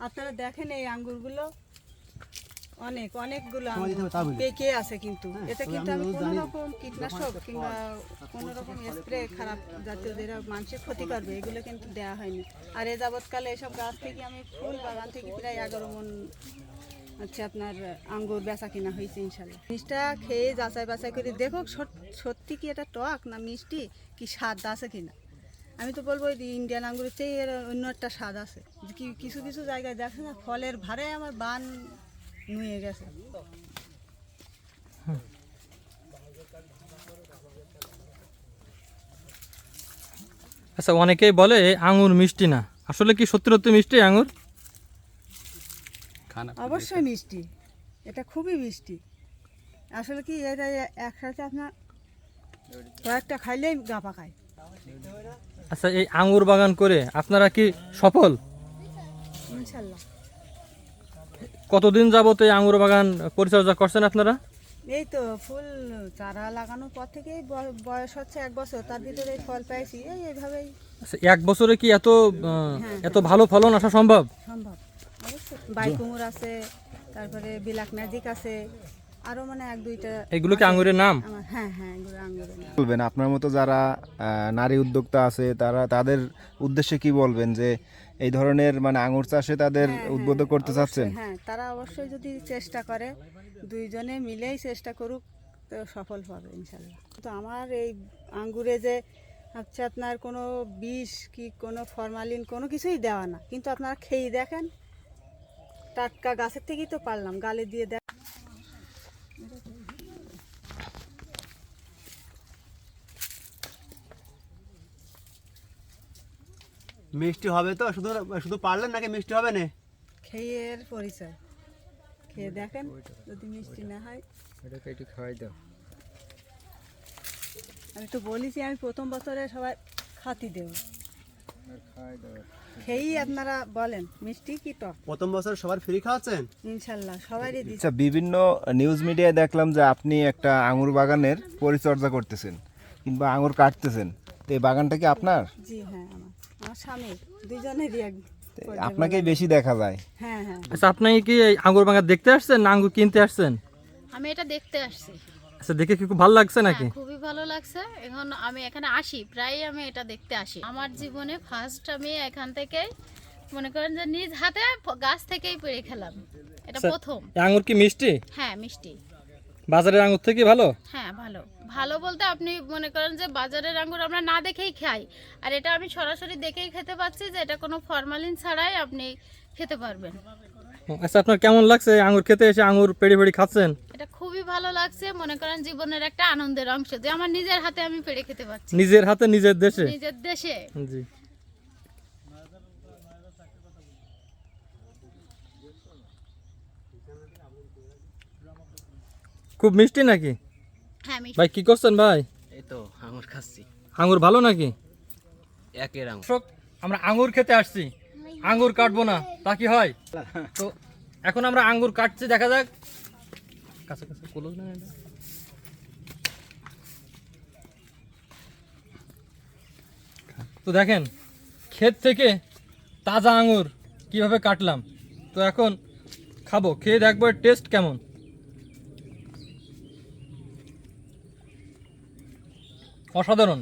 আপনারা দেখেন এই আঙ্গুরগুলো। অনেক অনেকগুলো পেকে আছে কিন্তু। এতে তবে কিন্তু আমি কোনো রকম কীটনাশক কিংবা কোনো রকম স্প্রে খারাপ জাতীয় যেটা মানুষের ক্ষতি করবে এগুলো কিন্তু দেওয়া হয়নি। আর এ যাবৎকালে এসব গাছ থেকে আমি ফুল বাগান থেকে প্রায় এগারো মন হচ্ছে আপনার আঙ্গুর বেচা কিনা হয়েছে ইনশাল্লাহ। জিনিসটা খেয়ে যাচাই বাছাই করে দেখো সত- সত্যি কি এটা টক না মিষ্টি কি স্বাদ আছে কিনা। আমি তো বলব এই ইন্ডিয়ান আঙ্গুরের চেয়ে এর অন্য একটা স্বাদ আছে। কি কিছু কিছু জায়গায় দেখে না ফলের ভারে আমার বান নুয়ে গেছে। আচ্ছা অনেকেই বলে আঙুর মিষ্টি না। আসলে কি সত্যি সত্যি মিষ্টি আঙুর খানা অবশ্যই মিষ্টি। এটা খুবই মিষ্টি। আসলে কি এটা একসাথে আপনার কয়েকটা খাইলেই গা পাকায়। আচ্ছা এই আঙুর বাগান করে আপনারা কি সফল? কতদিন যাবত এই আঙুর বাগান পরিচর্যা করছেন আপনারা? এই তো ফুল চারা লাগানোর পর থেকেই বয়- বয়স হচ্ছে এক বছর তার ভিতরে ফল এই এইভাবেই। আচ্ছা এক বছরে কি এত এত ভালো ফলন আসা সম্ভব? সম্ভব। বাইকুমুর আছে তারপরে বিলাক ম্যাজিক আছে আরও মানে এক দুইটা এগুলো কি আঙুরের নাম? হ্যাঁ হ্যাঁ এগুলো আঙ্গুরের নাম। বলবেন? আপনার মতো যারা নারী উদ্যোক্তা আছে তারা তাদের উদ্দেশ্যে কি বলবেন যে এই ধরনের মানে আঙুর চাষে তাদের হ্যাঁ, উদ্বুদ্ধ হ্যাঁ, করতে চাচ্ছেন? হ্যাঁ তারা অবশ্যই যদি চেষ্টা করে দুইজনে মিলেই চেষ্টা করুক তো সফল হবে ইনশাল্লাহ। তো আমার এই আঙ্গুরে যে হচ্ছে আপনার কোনো বিষ কি কোনো ফরমালিন কোনো কিছুই দেওয়া না। কিন্তু আপনারা খেয়ে দেখেন টাটকা গাছের থেকেই তো পারলাম গালে দিয়ে দেখ মিষ্টি হবে তো? শুধু শুধু পারলেন নাকি মিষ্টি হবে না? খেয়ে এর পরিচয়। খেয়ে দেখেন যদি মিষ্টি না হয়। আমি তো বলেছি আমি প্রথম বছরে সবাই খাতি দেব। খেয়েই আপনারা বলেন মিষ্টি কি টক? প্রথম বছর সবার ফ্রি খাওয়াচ্ছেন? ইনশাল্লাহ সবারই দিচ্ছি। আচ্ছা বিভিন্ন নিউজ মিডিয়ায় দেখলাম যে আপনি একটা আঙুর বাগানের পরিচর্যা করতেছেন কিংবা আঙুর কাটতেছেন। তো এই বাগানটা কি আপনার? জি হ্যাঁ আমার। স্বামী দুজনেরই এক আপনাকেই বেশি দেখা যায়। হ্যাঁ হ্যাঁ। আচ্ছা আপনি কি এই আঙুর বাগান দেখতে আসছেন না আঙুর কিনতে আসছেন? আমি এটা দেখতে আসছি। আচ্ছা দেখে কি খুব ভালো লাগছে নাকি? হ্যাঁ, খুবই ভালো লাগছে। এখন আমি এখানে আসি প্রায় আমি এটা দেখতে আসি। আমার জীবনে ফার্স্ট আমি এখান থেকে মনে করেন যে নিজ হাতে গাছ থেকেই পেরে খেলাম। এটা আচ্ছা। প্রথম। আঙ্গুর কি মিষ্টি? হ্যাঁ মিষ্টি। বাজারের আঙুর থেকে ভালো? হ্যাঁ ভালো। ভালো বলতে আপনি মনে করেন যে বাজারের আঙ্গুর আমরা না দেখেই খাই। আর এটা আমি সরাসরি দেখেই খেতে পাচ্ছি যে এটা কোনো ফরমালিন ছাড়াই আপনি খেতে পারবেন। আচ্ছা আপনার কেমন লাগছে আঙ্গুর খেতে? এসে আঙ্গুর পেড়ে পেড়ে খাচ্ছেন? এটা খুবই ভালো লাগছে মনে করেন জীবনের একটা আনন্দের অংশ যে আমার নিজের হাতে আমি পেরে খেতে পাচ্ছি। নিজের হাতে নিজের দেশে? নিজের দেশে। জি। খুব মিষ্টি নাকি? হ্যাঁ মিষ্টি। ভাই কি করছেন ভাই? এই তো আঙুর খাচ্ছি। আঙুর ভালো নাকি? একের আঙুর। আমরা আঙ্গুর খেতে আসছি। আঙ্গুর কাটবো না তা কি হয়? তো এখন আমরা আঙ্গুর কাটছি দেখা যাক। কাছে কাছে close না তো দেখেন ক্ষেত থেকে তাজা আঙ্গুর কীভাবে কাটলাম? তো এখন খাব খেয়ে দেখব টেস্ট কেমন। অসাধারণ।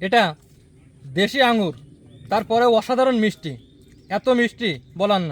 এটা দেশি আঙুর তারপরে অসাধারণ মিষ্টি। এত মিষ্টি বলার না।